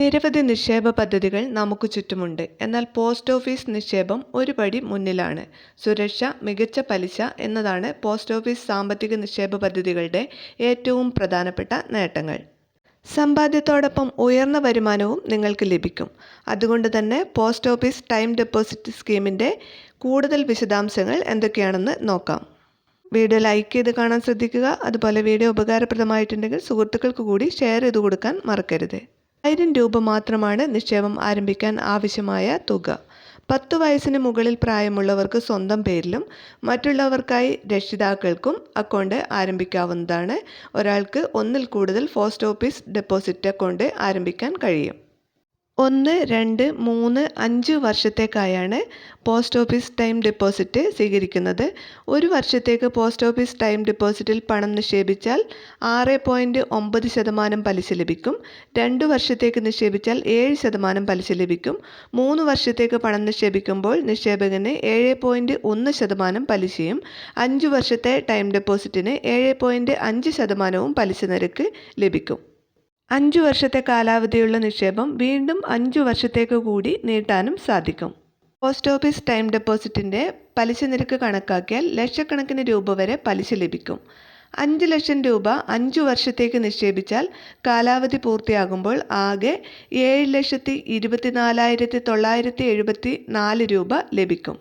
നിരവധി നിക്ഷേപ പദ്ധതികൾ നമുക്ക് ചുറ്റുമുണ്ട്. എന്നാൽ പോസ്റ്റ് ഓഫീസ് നിക്ഷേപം ഒരു പടി മുന്നിലാണ്. സുരക്ഷ മികച്ച പലിശ എന്നതാണ് പോസ്റ്റ് ഓഫീസ് സാമ്പത്തിക നിക്ഷേപ പദ്ധതികളുടെ ഏറ്റവും പ്രധാനപ്പെട്ട നേട്ടങ്ങൾ. സമ്പാദ്യത്തോടൊപ്പം ഉയർന്ന വരുമാനവും നിങ്ങൾക്ക് ലഭിക്കും. അതുകൊണ്ട് തന്നെ പോസ്റ്റ് ഓഫീസ് ടൈം ഡെപ്പോസിറ്റ് സ്കീമിന്റെ കൂടുതൽ വിശദാംശങ്ങൾ എന്തൊക്കെയാണെന്ന് നോക്കാം. വീഡിയോ ലൈക്ക് ചെയ്ത് കാണാൻ ശ്രദ്ധിക്കുക. അതുപോലെ വീഡിയോ ഉപകാരപ്രദമായിട്ടുണ്ടെങ്കിൽ സുഹൃത്തുക്കൾക്ക് കൂടി ഷെയർ ചെയ്ത് കൊടുക്കാൻ മറക്കരുത്. ആയിരം രൂപ മാത്രമാണ് നിക്ഷേപം ആരംഭിക്കാൻ ആവശ്യമായ തുക. പത്തു വയസ്സിന് മുകളിൽ പ്രായമുള്ളവർക്ക് സ്വന്തം പേരിലും മറ്റുള്ളവർക്കായി രക്ഷിതാക്കൾക്കും അക്കൗണ്ട് ആരംഭിക്കാവുന്നതാണ്. ഒരാൾക്ക് ഒന്നിൽ കൂടുതൽ പോസ്റ്റ് ഓഫീസ് ഡെപ്പോസിറ്റ് അക്കൗണ്ട് ആരംഭിക്കാൻ കഴിയും. ഒന്ന് രണ്ട് മൂന്ന് അഞ്ച് വർഷത്തേക്കായാണ് പോസ്റ്റ് ഓഫീസ് ടൈം ഡെപ്പോസിറ്റ് സ്വീകരിക്കുന്നത്. ഒരു വർഷത്തേക്ക് പോസ്റ്റ് ഓഫീസ് ടൈം ഡെപ്പോസിറ്റിൽ പണം നിക്ഷേപിച്ചാൽ ആറ് പോയിന്റ് ഒമ്പത് ശതമാനം പലിശ ലഭിക്കും. രണ്ട് വർഷത്തേക്ക് നിക്ഷേപിച്ചാൽ ഏഴ് ശതമാനം പലിശ ലഭിക്കും. മൂന്ന് വർഷത്തേക്ക് പണം നിക്ഷേപിക്കുമ്പോൾ നിക്ഷേപകന് ഏഴ് പോയിന്റ് ഒന്ന് ശതമാനം പലിശയും അഞ്ച് വർഷത്തെ ടൈം ഡെപ്പോസിറ്റിന് ഏഴ് പോയിന്റ് അഞ്ച് ശതമാനവും പലിശ നിരക്ക് ലഭിക്കും. അഞ്ചു വർഷത്തെ കാലാവധിയുള്ള നിക്ഷേപം വീണ്ടും അഞ്ചു വർഷത്തേക്ക് കൂടി നീട്ടാനും സാധിക്കും. പോസ്റ്റ് ഓഫീസ് ടൈം ഡെപ്പോസിറ്റിന്റെ പലിശ നിരക്ക് കണക്കാക്കിയാൽ ലക്ഷക്കണക്കിന് രൂപ വരെ പലിശ ലഭിക്കും. അഞ്ച് ലക്ഷം രൂപ അഞ്ചു വർഷത്തേക്ക് നിക്ഷേപിച്ചാൽ കാലാവധി പൂർത്തിയാകുമ്പോൾ ആകെ ഏഴ് ലക്ഷത്തി ഇരുപത്തിനാലായിരത്തി തൊള്ളായിരത്തി എഴുപത്തി നാല് രൂപ ലഭിക്കും.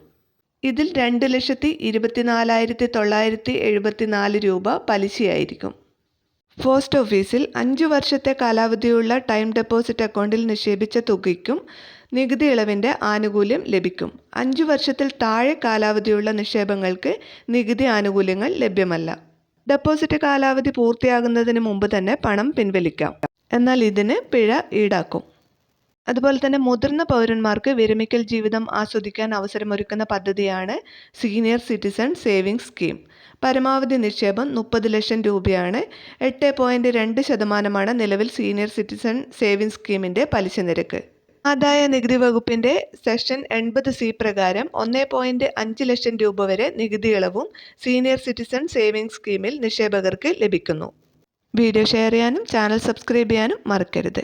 ഇതിൽ രണ്ട് ലക്ഷത്തി ഇരുപത്തിനാലായിരത്തി തൊള്ളായിരത്തി എഴുപത്തി നാല് രൂപ പലിശയായിരിക്കും. പോസ്റ്റ് ഓഫീസിൽ അഞ്ചു വർഷത്തെ കാലാവധിയുള്ള ടൈം ഡെപ്പോസിറ്റ് അക്കൗണ്ടിൽ നിക്ഷേപിച്ച തുകയ്ക്കും നികുതി ഇളവിന്റെ ആനുകൂല്യം ലഭിക്കും. അഞ്ചു വർഷത്തിൽ താഴെ കാലാവധിയുള്ള നിക്ഷേപങ്ങൾക്ക് നികുതി ആനുകൂല്യങ്ങൾ ലഭ്യമല്ല. ഡെപ്പോസിറ്റ് കാലാവധി പൂർത്തിയാകുന്നതിന് മുമ്പ് തന്നെ പണം പിൻവലിക്കാം. എന്നാൽ ഇതിന് പിഴ ഈടാക്കും. അതുപോലെ തന്നെ മുതിർന്ന പൗരന്മാർക്ക് വിരമിക്കൽ ജീവിതം ആസ്വദിക്കാൻ അവസരമൊരുക്കുന്ന പദ്ധതിയാണ് സീനിയർ സിറ്റിസൺ സേവിങ്സ് സ്കീം. പരമാവധി നിക്ഷേപം മുപ്പത് ലക്ഷം രൂപയാണ്. എട്ട് പോയിന്റ് രണ്ട് ശതമാനമാണ് നിലവിൽ സീനിയർ സിറ്റിസൺ സേവിംഗ്സ് സ്കീമിന്റെ പലിശ നിരക്ക്. ആദായ നികുതി വകുപ്പിന്റെ സെക്ഷൻ എൺപത് സി പ്രകാരം ഒന്ന് പോയിന്റ് അഞ്ച് ലക്ഷം രൂപ വരെ നികുതി ഇളവും സീനിയർ സിറ്റിസൺ സേവിംഗ്സ് സ്കീമിൽ നിക്ഷേപകർക്ക് ലഭിക്കുന്നു. വീഡിയോ ഷെയർ ചെയ്യാനും ചാനൽ സബ്സ്ക്രൈബ് ചെയ്യാനും മറക്കരുത്.